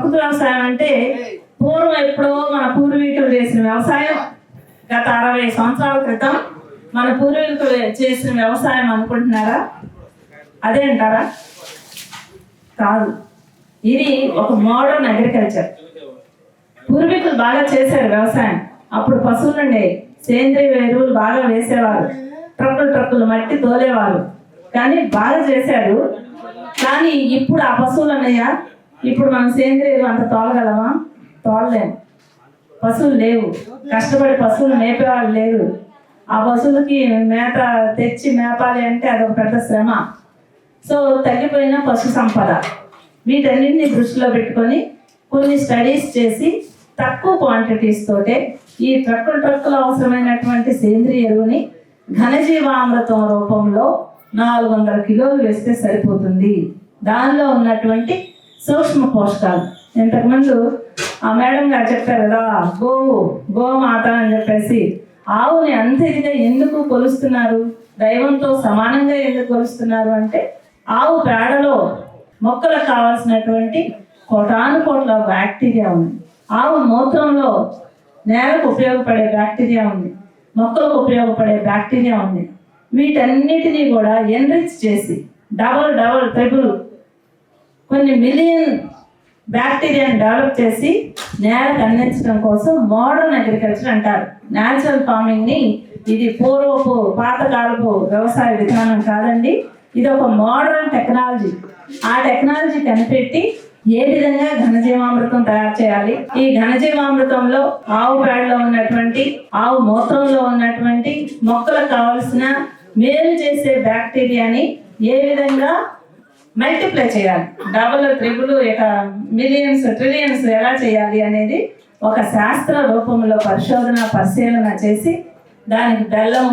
వ్యవసాయం అంటే పూర్వం ఎప్పుడో మన పూర్వీకులు చేసిన వ్యవసాయం. గత అరవై సంవత్సరాల క్రితం మన పూర్వీకులు చేసిన వ్యవసాయం అనుకుంటున్నారా? అదే అంటారా? కాదు. ఇది ఒక మోడర్న్ అగ్రికల్చర్ పూర్వీకులు బాగా చేశారు వ్యవసాయం. అప్పుడు పశువులు ఉండే సేంద్రియ ఎరువులు బాగా వేసేవారు. ట్రక్కులు ట్రక్కులు మట్టి తోలేవారు. కానీ బాగా చేశారు. కానీ ఇప్పుడు ఆ పశువులు ఉన్నాయా ఇప్పుడు మనం సేంద్రియ ఎరువు అంత తోలగలమా? తోలలేము పశువులు లేవు. కష్టపడి పశువులు మేపేవాళ్ళు లేరు. ఆ పశువులకి మేత తెచ్చి మేపాలి అంటే అదొక పెద్ద శ్రమ. సో తగ్గిపోయిన పశు సంపద. వీటన్నిటిని దృష్టిలో పెట్టుకొని కొన్ని స్టడీస్ చేసి తక్కువ క్వాంటిటీస్ తోటే ఈ ట్రక్కులు ట్రక్కులు అవసరమైనటువంటి సేంద్రియ ఎరువుని ఘనజీవామృతం రూపంలో నాలుగు వందల కిలోలు వేస్తే సరిపోతుంది. దానిలో ఉన్నటువంటి సూక్ష్మ పోషకాలు. ఇంతకుముందు ఆ మేడం గారు చెప్పారు కదా గోవు గోమాత అని చెప్పేసి. ఆవుని అంత ఇదిగా ఎందుకు కొలుస్తున్నారు? దైవంతో సమానంగా ఎందుకు కొలుస్తున్నారు అంటే ఆవు పేడలో మొక్కలకు కావాల్సినటువంటి కోటాను కోట్ల బ్యాక్టీరియా ఉంది. ఆవు మూత్రంలో నేలకు ఉపయోగపడే బ్యాక్టీరియా ఉంది. మొక్కలకు ఉపయోగపడే బ్యాక్టీరియా ఉంది. వీటన్నిటినీ కూడా ఎన్రిచ్ చేసి డబల్ డబల్ ట్రిపుల్ కొన్ని మిలియన్ బ్యాక్టీరియాని డెవలప్ చేసి నేలకు అందించడం కోసం మోడర్న్ అగ్రికల్చర్ అంటారు. న్యాచురల్ ఫార్మింగ్ని ఇది పూర్వపు పాతకాలపు వ్యవసాయ విధానం కాదండి. ఇది ఒక మోడర్న్ టెక్నాలజీ. ఆ టెక్నాలజీ కనిపెట్టి ఏ విధంగా ఘనజీవామృతం తయారు చేయాలి? ఈ ఘనజీవామృతంలో ఆవు పేడలో ఉన్నటువంటి ఆవు మూత్రంలో ఉన్నటువంటి మొక్కలకు కావలసిన మేలు చేసే బ్యాక్టీరియాని ఏ విధంగా మల్టిప్లై చేయాలి. డబుల్ త్రిబుల్ ఇక మిలియన్స్ ట్రిలియన్స్ ఎలా చేయాలి అనేది ఒక శాస్త్ర రూపంలో పరిశోధన పరిశీలన చేసి దానికి బెల్లం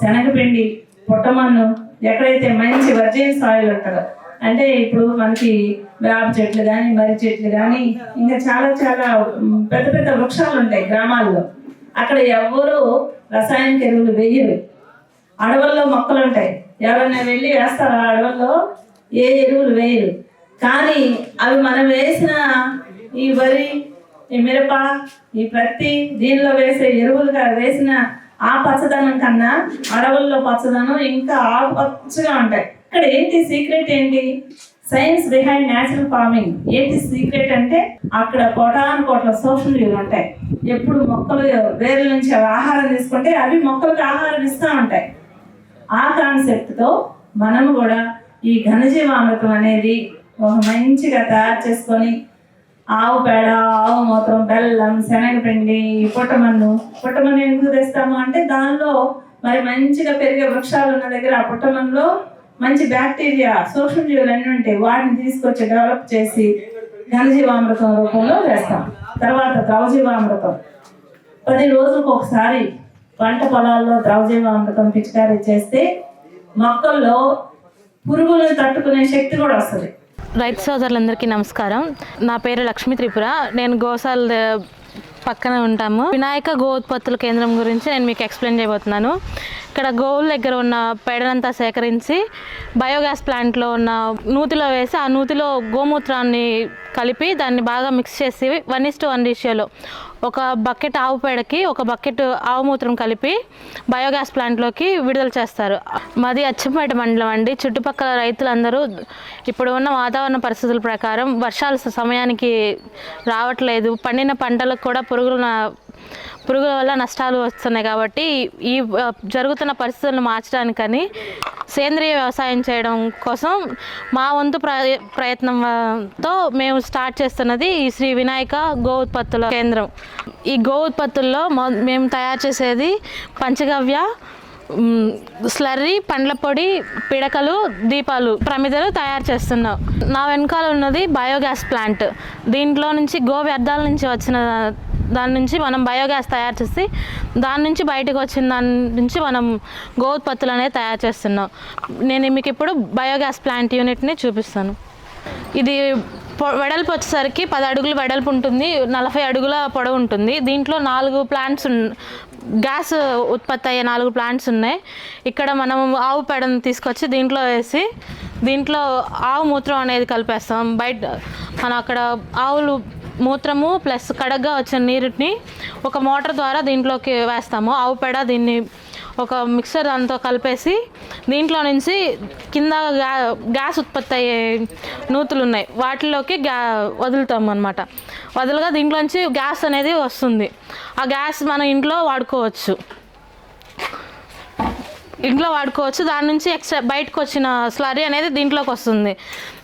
శనగపిండి పుట్టమన్ను ఎక్కడైతే మంచి వర్జిన్ సాయిల్ ఉంటుందో అంటే ఇప్పుడు మనకి వేప చెట్లు కానీ మర్రి చెట్లు కానీ ఇంకా చాలా చాలా పెద్ద పెద్ద వృక్షాలు ఉంటాయి గ్రామాల్లో. అక్కడ ఎవరు రసాయనిక ఎరువులు వేయరు. అడవుల్లో మొక్కలు ఉంటాయి. ఎవరైనా వెళ్ళి వేస్తారు? ఆ అడవుల్లో ఏ ఎరువులు వేయరు. కానీ అవి మనం వేసిన ఈ వరి ఈ మిరప ఈ పత్తి దీనిలో వేసే ఎరువులుగా వేసిన ఆ పచ్చదనం కన్నా అడవుల్లో పచ్చదనం ఇంకా ఆకుపచ్చగా ఉంటాయి. ఇక్కడ ఏంటి సీక్రెట్ ఏంటి? Science behind natural farming. ఏంటి సీక్రెట్ అంటే అక్కడ కోటాను కోట్ల సోషల్ ఉంటాయి. ఎప్పుడు మొక్కలు వేర్ల నుంచి అవి ఆహారం తీసుకుంటే అవి మొక్కలకు ఆహారం ఇస్తూ ఉంటాయి. ఆ కాన్సెప్ట్తో మనము కూడా ఈ ఘనజీవామృతం అనేది ఒక మంచిగా తయారు చేసుకొని ఆవు పేడ ఆవు మూత్రం బెల్లం శనగపిండి పుట్టమన్ను. పుట్టమన్ను ఎందుకు తెస్తాము అంటే దానిలో మరి మంచిగా పెరిగే వృక్షాలు ఉన్న దగ్గర ఆ పుట్టమన్నులో మంచి బ్యాక్టీరియా సూక్ష్మజీవులు అన్నీ ఉంటాయి వాటిని తీసుకొచ్చి డెవలప్ చేసి ఘనజీవామృతం రూపంలో వేస్తాం. తర్వాత ద్రవజీవామృతం. పది రోజులకు ఒకసారి పంట పొలాల్లో ద్రవజీవామృతం పిచికారీ చేస్తే మొక్కల్లో పురుగులను తట్టుకునే శక్తి కూడా వస్తుంది. రైతు సోదరులందరికీ నమస్కారం. నా పేరు లక్ష్మీ త్రిపుర. నేను గోసాల్ ద- పక్కన ఉంటాము. వినాయక గో ఉత్పత్తుల కేంద్రం గురించి నేను మీకు ఎక్స్ప్లెయిన్ చేయబోతున్నాను. ఇక్కడ గోవుల దగ్గర ఉన్న పేడనంతా సేకరించి బయోగ్యాస్ ప్లాంట్లో ఉన్న నూతిలో వేసి ఆ నూతిలో గోమూత్రాన్ని కలిపి దాన్ని బాగా మిక్స్ చేసి వన్ ఇస్ టు వన్ రేషియోలో ఒక బకెట్ ఆవు పేడకి ఒక బకెట్ ఆవు మూత్రం కలిపి బయోగ్యాస్ ప్లాంట్లోకి విడుదల చేస్తారు. మాది అచ్చంపేట మండలం అండి. చుట్టుపక్కల రైతులందరూ ఇప్పుడు ఉన్న వాతావరణ పరిస్థితుల ప్రకారం వర్షాలు సమయానికి రావట్లేదు. పండిన పంటలకు కూడా పురుగుల నా- పురుగుల వల్ల నష్టాలు వస్తున్నాయి కాబట్టి ఈ జరుగుతున్న పరిస్థితులను మార్చడానికని సేంద్రియ వ్యవసాయం చేయడం కోసం మా వంతు ప్రయ ప్రయత్నంతో మేము స్టార్ట్ చేస్తున్నది ఈ శ్రీ వినాయక గో ఉత్పత్తుల కేంద్రం. ఈ గో ఉత్పత్తుల్లో మొ- మేము తయారు చేసేది పంచగవ్య స్లర్రీ పండ్ల పొడి పిడకలు దీపాలు ప్రమిదలు తయారు చేస్తున్నాం. నా వెనకాల ఉన్నది బయోగ్యాస్ ప్లాంట్. దీంట్లో నుంచి గో వ్యర్థాల నుంచి వచ్చిన దాని నుంచి మనం బయోగ్యాస్ తయారు చేసి దాని నుంచి బయటకు వచ్చిన దాని నుంచి మనం గో ఉత్పత్తులు అనేది తయారు చేస్తున్నాం. నేను మీకు ఇప్పుడు బయోగ్యాస్ ప్లాంట్ యూనిట్ని చూపిస్తాను. ఇది పొ- వెడల్పు వచ్చేసరికి పది అడుగులు వెడల్పు ఉంటుంది నలభై అడుగుల పొడవు ఉంటుంది. దీంట్లో నాలుగు ప్లాంట్స్ గ్యాస్ ఉత్పత్తి అయ్యే నాలుగు ప్లాంట్స్ ఉన్నాయి. ఇక్కడ మనం ఆవు పేడను తీసుకొచ్చి దీంట్లో వేసి దీంట్లో ఆవు మూత్రం అనేది కలిపేస్తాం. బయట మనం అక్కడ ఆవులు మూత్రము ప్లస్ కడగ్గా వచ్చిన నీరుని ఒక మోటార్ ద్వారా దీంట్లోకి వేస్తాము. ఆవు పేడ దీన్ని ఒక మిక్సర్ దాంతో కలిపేసి దీంట్లో నుంచి కింద గ్యా గ్యాస్ ఉత్పత్తి అయ్యే నూతులు ఉన్నాయి. వాటిలోకి గ్యా వదులుతాం అనమాట వదలగా దీంట్లోంచి గ్యాస్ అనేది వస్తుంది. ఆ గ్యాస్ మన ఇంట్లో వాడుకోవచ్చు. ఇంట్లో వాడుకోవచ్చు. దాని నుంచి ఎక్స్ట్రా బయటకు వచ్చిన స్లరీ అనేది దీంట్లోకి వస్తుంది.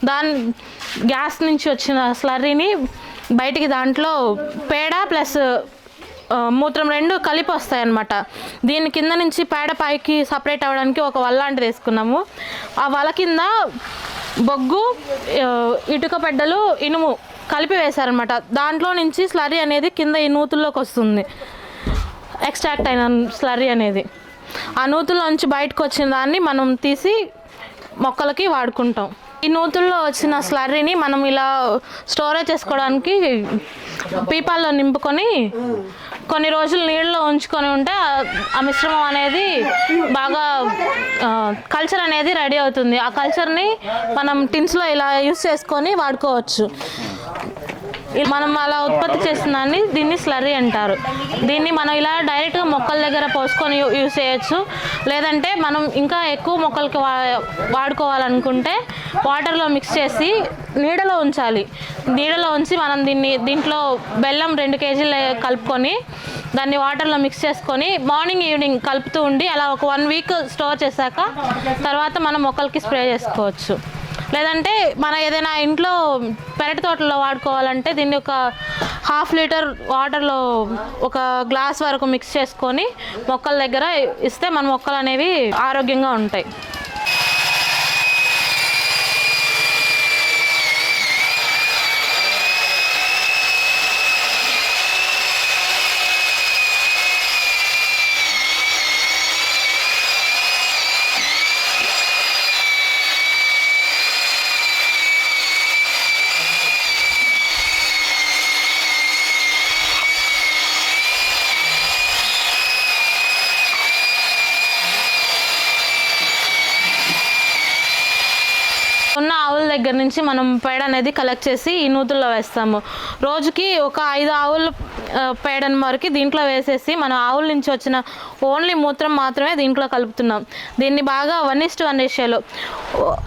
దాని గ్యాస్ నుంచి వచ్చిన స్లరీని బయటికి దాంట్లో పేడ ప్లస్ మూత్రం రెండు కలిపి వస్తాయి అన్నమాట దీని కింద నుంచి పేడ పైకి సపరేట్ అవ్వడానికి ఒక వల్ల లాంటిది వేసుకున్నాము. ఆ వల కింద బొగ్గు ఇటుక పెడ్డలు ఇనుము కలిపి వేశారనమాట దాంట్లో నుంచి స్లరీ అనేది కింద ఈ నూతుల్లోకి వస్తుంది. ఎక్స్ట్రాక్ట్ అయిన స్లరీ అనేది. ఆ నూతుల్లోంచి బయటకు వచ్చిన దాన్ని మనం తీసి మొక్కలకి వాడుకుంటాం. ఈ నూతుల్లో వచ్చిన స్లర్రీని మనం ఇలా స్టోరేజ్ చేసుకోవడానికి పీపాల్లో నింపుకొని కొన్ని రోజులు నీళ్ళలో ఉంచుకొని ఉంటే ఆ- మిశ్రమం అనేది బాగా కల్చర్ అనేది రెడీ అవుతుంది. ఆ కల్చర్ని మనం టిన్స్లో ఇలా యూస్ చేసుకొని వాడుకోవచ్చు. మనం అలా ఉత్పత్తి చేసిన దాన్ని దీన్ని స్లరీ అంటారు. దీన్ని మనం ఇలా డైరెక్ట్గా మొక్కల దగ్గర పోసుకొని యూస్ చేయొచ్చు. లేదంటే మనం ఇంకా ఎక్కువ మొక్కలకి వా వాడుకోవాలనుకుంటే వాటర్లో మిక్స్ చేసి నీడలో ఉంచాలి. నీడలో ఉంచి మనం దీన్ని దీంట్లో బెల్లం రెండు కేజీలు కలుపుకొని దాన్ని వాటర్లో మిక్స్ చేసుకొని మార్నింగ్ ఈవినింగ్ కలుపుతూ ఉండి అలా ఒక వన్ వీక్ స్టోర్ చేశాక తర్వాత మనం మొక్కలకి స్ప్రే చేసుకోవచ్చు. లేదంటే మన ఏదైనా ఇంట్లో పెరటి తోటలో వాడుకోవాలంటే దీన్ని ఒక హాఫ్ లీటర్ వాటర్లో ఒక గ్లాస్ వరకు మిక్స్ చేసుకొని మొక్కల దగ్గర ఇస్తే మన మొక్కలు అనేవి ఆరోగ్యంగా ఉంటాయి. ఉన్న ఆవుల దగ్గర నుంచి మనం పేడ అనేది కలెక్ట్ చేసి ఈ నూతుల్లో వేస్తాము. రోజుకి ఒక ఐదు ఆవుల పేడను వరకు దీంట్లో వేసేసి మనం ఆవుల నుంచి వచ్చిన ఓన్లీ మూత్రం మాత్రమే దీంట్లో కలుపుతున్నాం. దీన్ని బాగా వన్ ఇస్ట్ వన్ రేషియోలో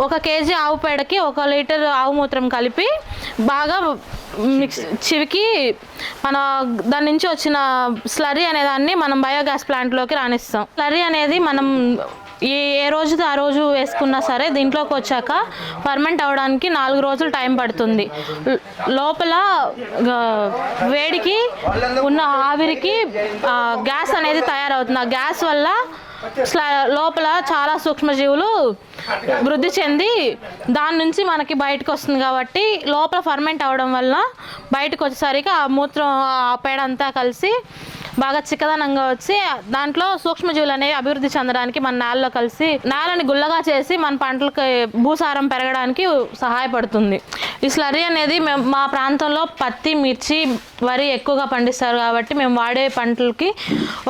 ఒక కేజీ ఆవు పేడకి ఒక లీటర్ ఆవు మూత్రం కలిపి బాగా మిక్స్ చివికి మన దాని నుంచి వచ్చిన స్లరీ అనే దాన్ని మనం బయోగ్యాస్ ప్లాంట్లోకి రాణిస్తాం. స్లరీ అనేది మనం ఏ ఏ రోజుది ఆ రోజు వేసుకున్నా సరే దీంట్లోకి వచ్చాక ఫర్మెంట్ అవ్వడానికి నాలుగు రోజులు టైం పడుతుంది. లోపల వేడికి ఉన్న ఆవిరికి గ్యాస్ అనేది తయారవుతుంది. ఆ గ్యాస్ వల్ల లోపల చాలా సూక్ష్మజీవులు వృద్ధి చెంది దాని నుంచి మనకి బయటకు వస్తుంది కాబట్టి లోపల ఫర్మెంట్ అవ్వడం వల్ల బయటకు వచ్చేసరికి ఆ మూత్రం ఆ పేడ అంతా కలిసి బాగా చిక్కదనంగా వచ్చి దాంట్లో సూక్ష్మజీవులు అనేవి అభివృద్ధి చెందడానికి మన నేలలో కలిసి నేలని గుల్లగా చేసి మన పంటలకి భూసారం పెరగడానికి సహాయపడుతుంది. ఈ స్లరీ అనేది మేము మా ప్రాంతంలో పత్తి మిర్చి వరి ఎక్కువగా పండిస్తారు కాబట్టి మేము వాడే పంటలకి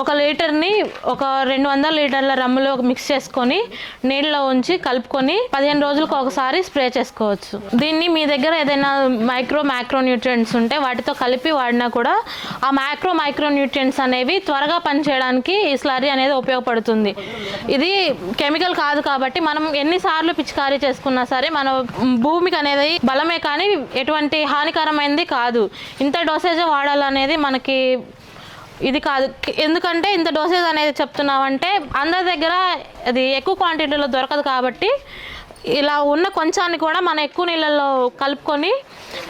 ఒక లీటర్ని ఒక రెండు వందల లీటర్ల రమ్ములో మిక్స్ చేసుకొని నీళ్ళలో ఉంచి కలుపుకొని పదిహేను రోజులకు ఒకసారి స్ప్రే చేసుకోవచ్చు. దీన్ని మీ దగ్గర ఏదైనా మైక్రో మైక్రో న్యూట్రియంట్స్ ఉంటే వాటితో కలిపి వాడినా కూడా ఆ మైక్రో మైక్రో న్యూట్రియంట్స్ అనేవి త్వరగా పనిచేయడానికి ఈ స్లరీ అనేది ఉపయోగపడుతుంది. ఇది కెమికల్ కాదు కాబట్టి మనం ఎన్నిసార్లు పిచికారీ చేసుకున్నా సరే మన భూమికి అనేది బలమే కానీ ఎటువంటి హానికరమైనది కాదు. ఇంత డోసేజ్ వాడాలనేది మనకి ఇది కాదు. ఎందుకంటే ఇంత డోసేజ్ అనేది చెప్తున్నామంటే అందరి దగ్గర అది ఎక్కువ క్వాంటిటీలో దొరకదు కాబట్టి ఇలా ఉన్న కొంచాన్ని కూడా మనం ఎక్కువ నీళ్ళల్లో కలుపుకొని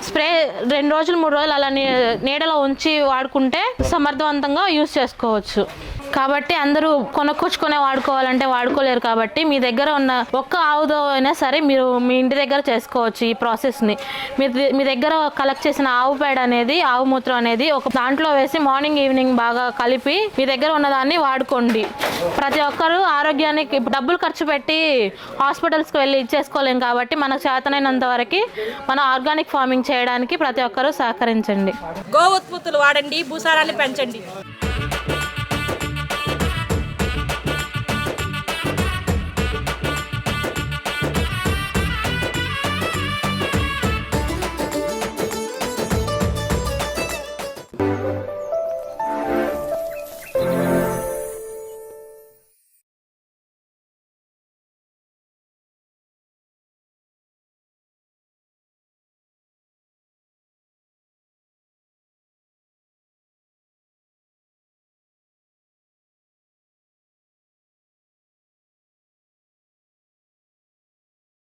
స్ప్రే రెండు రోజులు మూడు రోజులు అలా నీ- నీడలో ఉంచి వాడుకుంటే సమర్థవంతంగా యూస్ చేసుకోవచ్చు. కాబట్టి అందరూ కొనుక్కొచ్చుకునే వాడుకోవాలంటే వాడుకోలేరు కాబట్టి మీ దగ్గర ఉన్న ఒక్క ఆవుతో అయినా సరే మీరు మీ ఇంటి దగ్గర చేసుకోవచ్చు ఈ ప్రాసెస్ని. మీ మీ దగ్గర కలెక్ట్ చేసిన ఆవు పేడ అనేది ఆవు మూత్రం అనేది ఒక దాంట్లో వేసి మార్నింగ్ ఈవినింగ్ బాగా కలిపి మీ దగ్గర ఉన్నదాన్ని వాడుకోండి. ప్రతి ఒక్కరూ ఆరోగ్యానికి డబ్బులు ఖర్చు పెట్టి హాస్పిటల్స్కి వెళ్ళి ఇచ్చేసుకోలేం కాబట్టి మనకు చేతనైనంత వరకు మనం ఆర్గానిక్ ఫార్మింగ్ చేయడానికి ప్రతి ఒక్కరూ సహకరించండి. గో ఉత్పత్తులు వాడండి భూసారాన్ని పెంచండి.